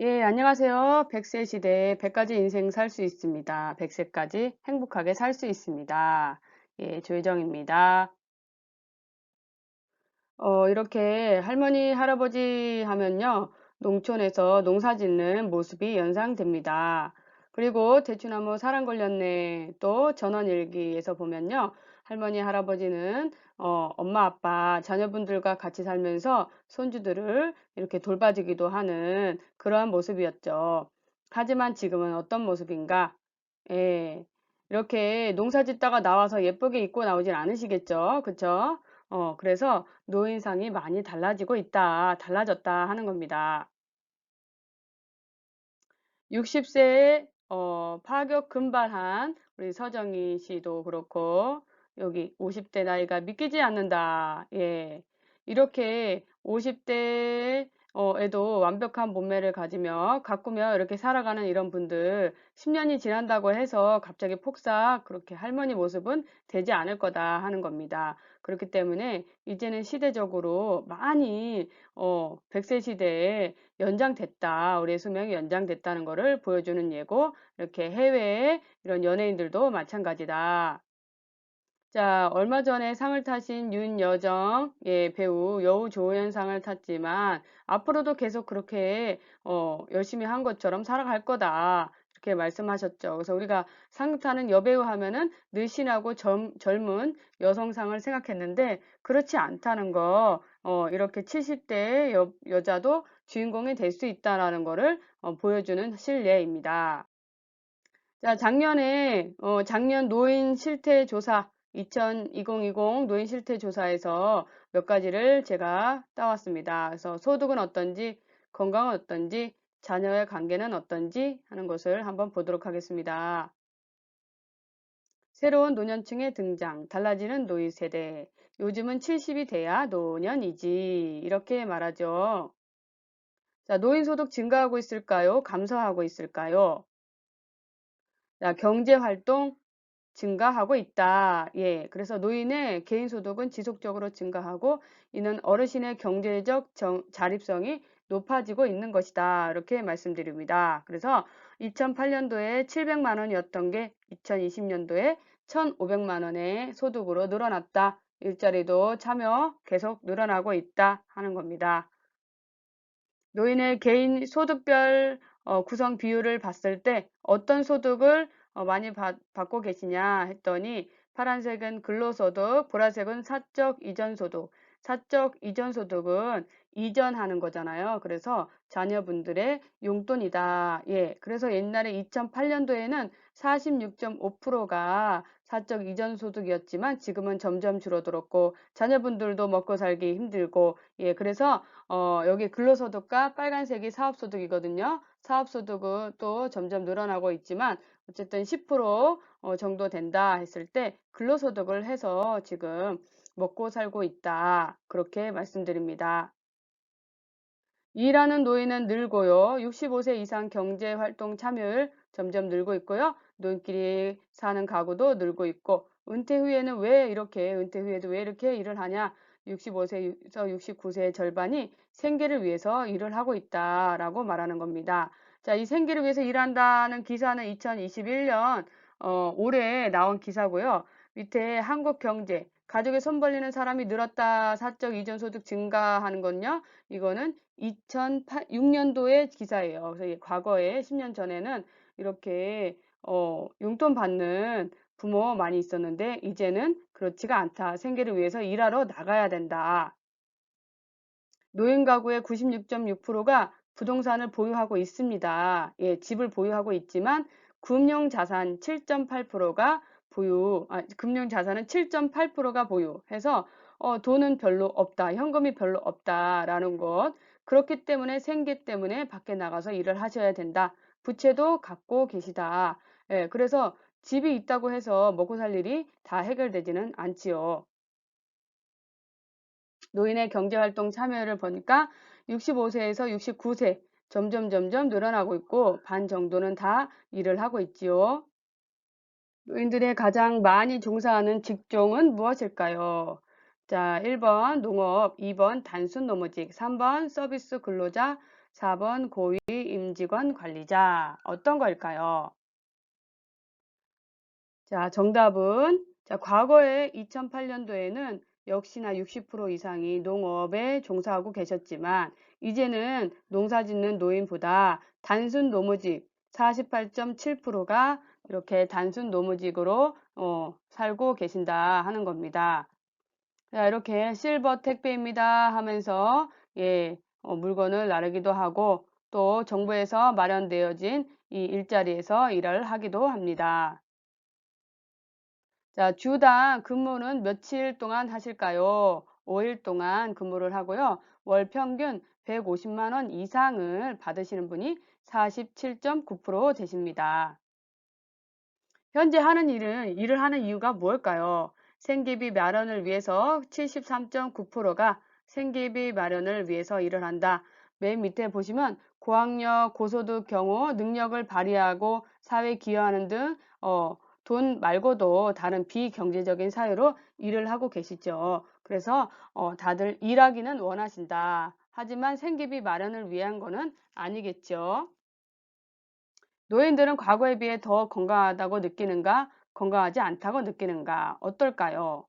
예, 안녕하세요. 100세 시대에 100가지 인생 살 수 있습니다. 100세까지 행복하게 살 수 있습니다. 예, 조혜정입니다. 어, 이렇게 할머니, 할아버지 하면요. 농촌에서 농사 짓는 모습이 연상됩니다. 그리고 대추나무 사랑 걸렸네. 또 전원일기에서 보면요. 할머니, 할아버지는 어, 엄마, 아빠, 자녀분들과 같이 살면서 손주들을 이렇게 돌봐주기도 하는 그러한 모습이었죠. 하지만 지금은 어떤 모습인가? 예, 이렇게 농사 짓다가 나와서 예쁘게 입고 나오진 않으시겠죠? 그쵸? 어, 그래서 노인상이 많이 달라지고 있다, 달라졌다 하는 겁니다. 60세에 어, 파격 금발한 우리 서정희 씨도 그렇고 여기 50대 나이가 믿기지 않는다. 예. 이렇게 50대 에도 완벽한 몸매를 가지며 가꾸며 이렇게 살아가는 이런 분들 10년이 지난다고 해서 갑자기 폭삭 그렇게 할머니 모습은 되지 않을 거다 하는 겁니다. 그렇기 때문에 이제는 시대적으로 많이 어 100세 시대에 연장됐다. 우리의 수명이 연장됐다는 것을 보여주는 예고 이렇게 해외의 이런 연예인들도 마찬가지다. 자, 얼마 전에 상을 타신 윤여정, 예, 배우 여우 조연상을 탔지만 앞으로도 계속 그렇게 어, 열심히 한 것처럼 살아갈 거다. 이렇게 말씀하셨죠. 그래서 우리가 상 타는 여배우 하면은 늘씬하고 젊, 젊은 여성상을 생각했는데 그렇지 않다는 거, 어, 이렇게 70대 여, 여자도 주인공이 될 수 있다라는 거를 어, 보여주는 실례입니다. 자, 작년에 어, 작년 노인 실태 조사 2020 노인 실태 조사에서 몇 가지를 제가 따왔습니다. 그래서 소득은 어떤지, 건강은 어떤지, 자녀의 관계는 어떤지 하는 것을 한번 보도록 하겠습니다. 새로운 노년층의 등장, 달라지는 노인 세대. 요즘은 70이 돼야 노년이지. 이렇게 말하죠. 자, 노인 소득 증가하고 있을까요? 감소하고 있을까요? 자, 경제 활동 증가하고 있다. 예. 그래서 노인의 개인 소득은 지속적으로 증가하고 이는 어르신의 경제적 정, 자립성이 높아지고 있는 것이다. 이렇게 말씀드립니다. 그래서 2008년도에 700만 원이었던 게 2020년도에 1,500만 원의 소득으로 늘어났다. 일자리도 참여 계속 늘어나고 있다 하는 겁니다. 노인의 개인 소득별 어, 구성 비율을 봤을 때 어떤 소득을 어, 많이 받, 받고 계시냐 했더니 파란색은 근로소득, 보라색은 사적 이전소득. 사적 이전소득은 이전하는 거잖아요. 그래서 자녀분들의 용돈이다. 예. 그래서 옛날에 2008년도에는 46.5%가 사적 이전 소득이었지만 지금은 점점 줄어들었고 자녀분들도 먹고 살기 힘들고 예. 그래서 어, 여기 근로소득과 빨간색이 사업소득이거든요. 사업소득은 또 점점 늘어나고 있지만 어쨌든 10% 어, 정도 된다 했을 때 근로소득을 해서 지금 먹고 살고 있다. 그렇게 말씀드립니다. 일하는 노인은 늘고요. 65세 이상 경제활동 참여율 점점 늘고 있고요. 노인끼리 사는 가구도 늘고 있고 은퇴 후에는 왜 이렇게 은퇴 후에도 왜 이렇게 일을 하냐 65세에서 69세의 절반이 생계를 위해서 일을 하고 있다라고 말하는 겁니다. 자, 이 생계를 위해서 일한다는 기사는 2021년 어, 올해 나온 기사고요. 밑에 한국 경제 가족에 손 벌리는 사람이 늘었다. 사적 이전 소득 증가하는 건요. 이거는 2006년도의 기사예요. 그래서 과거에 10년 전에는 이렇게 어, 용돈 받는 부모 많이 있었는데 이제는 그렇지가 않다. 생계를 위해서 일하러 나가야 된다. 노인 가구의 96.6%가 부동산을 보유하고 있습니다. 예, 집을 보유하고 있지만 금융 자산 7.8%가 보유, 아, 금융 자산은 7.8%가 보유해서 어, 돈은 별로 없다, 현금이 별로 없다라는 것. 그렇기 때문에 생계 때문에 밖에 나가서 일을 하셔야 된다. 부채도 갖고 계시다. 예, 그래서 집이 있다고 해서 먹고 살 일이 다 해결되지는 않지요. 노인의 경제활동 참여를 보니까 65세에서 69세 점점 점점 늘어나고 있고 반 정도는 다 일을 하고 있지요. 노인들의 가장 많이 종사하는 직종은 무엇일까요? 자, 1번 농업, 2번 단순 노무직, 3번 서비스 근로자, 4번 고위 임직원 관리자. 어떤 걸까요? 자, 정답은 자, 과거에 2008년도에는 역시나 60% 이상이 농업에 종사하고 계셨지만 이제는 농사 짓는 노인보다 단순 노무직 48.7%가 이렇게 단순 노무직으로 어, 살고 계신다 하는 겁니다. 자, 이렇게 실버 택배입니다 하면서 예, 어, 물건을 나르기도 하고 또 정부에서 마련되어진 이 일자리에서 일을 하기도 합니다. 자, 주당 근무는 며칠 동안 하실까요? 5일 동안 근무를 하고요. 월 평균 150만 원 이상을 받으시는 분이 47.9% 되십니다. 현재 하는 일은 일을 하는 이유가 무엇일까요? 생계비 마련을 위해서 73.9%가 생계비 마련을 위해서 일을 한다. 맨 밑에 보시면 고학력, 고소득 경우 능력을 발휘하고 사회 기여하는 등 어, 돈 말고도 다른 비경제적인 사유로 일을 하고 계시죠. 그래서 어, 다들 일하기는 원하신다. 하지만 생계비 마련을 위한 거는 아니겠죠. 노인들은 과거에 비해 더 건강하다고 느끼는가? 건강하지 않다고 느끼는가? 어떨까요?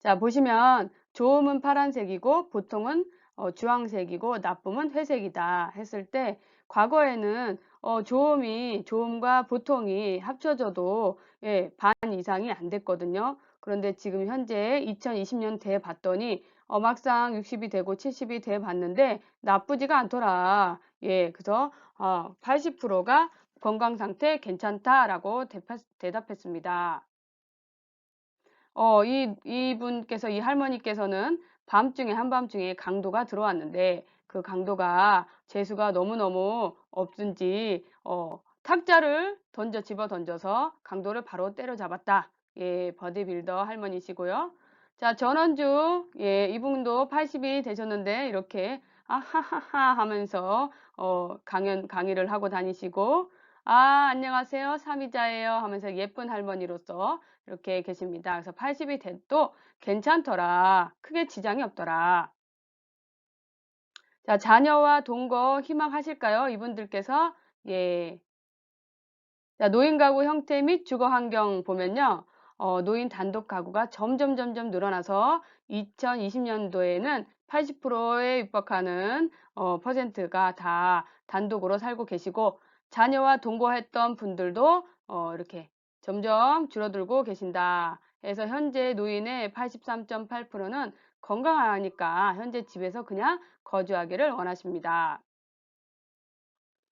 자, 보시면 좋음은 파란색이고 보통은 어, 주황색이고 나쁨은 회색이다 했을 때 과거에는 어, 조음이 조음과 보통이 합쳐져도 예, 반 이상이 안 됐거든요. 그런데 지금 현재 2020년 돼 봤더니 어, 막상 60이 되고 70이 돼 봤는데 나쁘지가 않더라. 예, 그래서 어, 80%가 건강 상태 괜찮다라고 대답했습니다. 어, 이, 이분께서, 이 할머니께서는 밤중에, 한밤중에 강도가 들어왔는데 그 강도가 재수가 너무너무 없은지 어, 탁자를 던져 집어 던져서 강도를 바로 때려잡았다. 예, 버디빌더 할머니시고요. 자, 전원주 예, 이분도 80이 되셨는데 이렇게 아하하하 하면서 어, 강연 강의를 하고 다니시고 아, 안녕하세요. 삼이자예요 하면서 예쁜 할머니로서 이렇게 계십니다. 그래서 80이 돼도 괜찮더라. 크게 지장이 없더라. 자, 자녀와 동거 희망하실까요? 이분들께서 예. 자, 노인 가구 형태 및 주거 환경 보면요. 어, 노인 단독 가구가 점점 점점 늘어나서 2020년도에는 80%에 육박하는 어, 퍼센트가 다 단독으로 살고 계시고 자녀와 동거했던 분들도 어, 이렇게 점점 줄어들고 계신다. 그래서 현재 노인의 83.8%는 건강하니까 현재 집에서 그냥 거주하기를 원하십니다.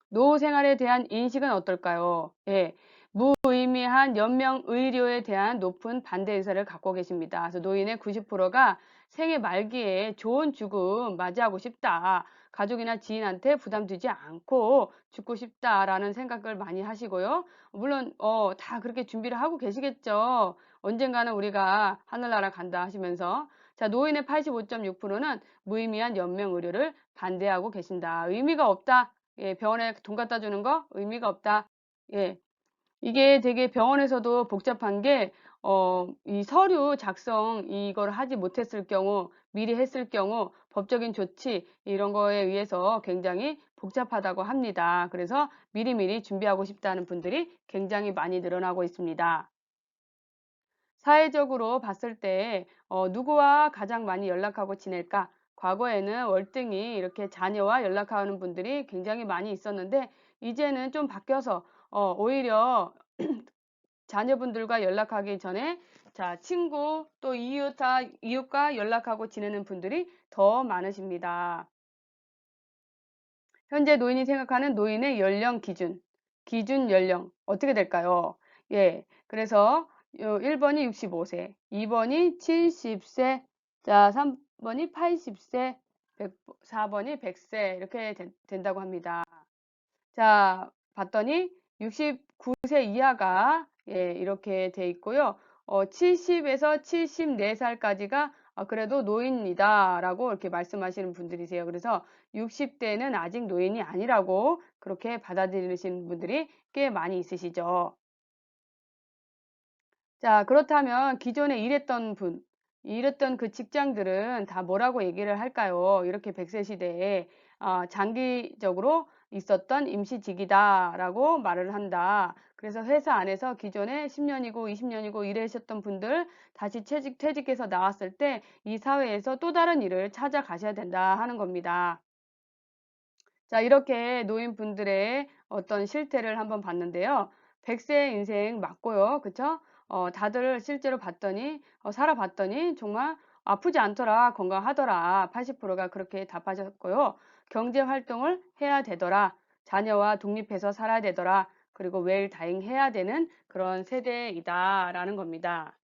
노후 생활에 대한 인식은 어떨까요? 예. 무의미한 연명 의료에 대한 높은 반대 의사를 갖고 계십니다. 그래서 노인의 90%가 생애 말기에 좋은 죽음 맞이하고 싶다. 가족이나 지인한테 부담 주지 않고 죽고 싶다라는 생각을 많이 하시고요. 물론 어, 다 그렇게 준비를 하고 계시겠죠. 언젠가는 우리가 하늘나라 간다 하시면서 자, 노인의 85.6%는 무의미한 연명 의료를 반대하고 계신다. 의미가 없다. 예, 병원에 돈 갖다 주는 거 의미가 없다. 예. 이게 되게 병원에서도 복잡한 게, 어, 이 서류 작성 이걸 하지 못했을 경우, 미리 했을 경우 법적인 조치 이런 거에 의해서 굉장히 복잡하다고 합니다. 그래서 미리미리 준비하고 싶다는 분들이 굉장히 많이 늘어나고 있습니다. 사회적으로 봤을 때 어, 누구와 가장 많이 연락하고 지낼까? 과거에는 월등히 이렇게 자녀와 연락하는 분들이 굉장히 많이 있었는데 이제는 좀 바뀌어서 어, 오히려 자녀분들과 연락하기 전에 자 친구 또 이웃과, 이웃과 연락하고 지내는 분들이 더 많으십니다. 현재 노인이 생각하는 노인의 연령 기준, 기준 연령 어떻게 될까요? 예, 그래서 1번이 65세, 2번이 70세, 자 3번이 80세, 100, 4번이 100세 이렇게 된, 된다고 합니다. 자 봤더니 69세 이하가 예, 이렇게 돼 있고요. 어, 70에서 74살까지가 아, 그래도 노인이다 라고 이렇게 말씀하시는 분들이세요. 그래서 60대는 아직 노인이 아니라고 그렇게 받아들이시는 분들이 꽤 많이 있으시죠. 자, 그렇다면 기존에 일했던 분, 이랬던 그 직장들은 다 뭐라고 얘기를 할까요? 이렇게 100세 시대에 어, 장기적으로 있었던 임시직이다라고 말을 한다. 그래서 회사 안에서 기존에 10년이고 20년이고 일하셨던 분들 다시 퇴직, 퇴직해서 나왔을 때 이 사회에서 또 다른 일을 찾아가셔야 된다 하는 겁니다. 자, 이렇게 노인분들의 어떤 실태를 한번 봤는데요. 100세 인생 맞고요. 그쵸? 어, 다들 실제로 봤더니, 어, 살아봤더니 정말 아프지 않더라, 건강하더라. 80%가 그렇게 답하셨고요. 경제 활동을 해야 되더라. 자녀와 독립해서 살아야 되더라. 그리고 웰다잉 해야 되는 그런 세대이다라는 겁니다.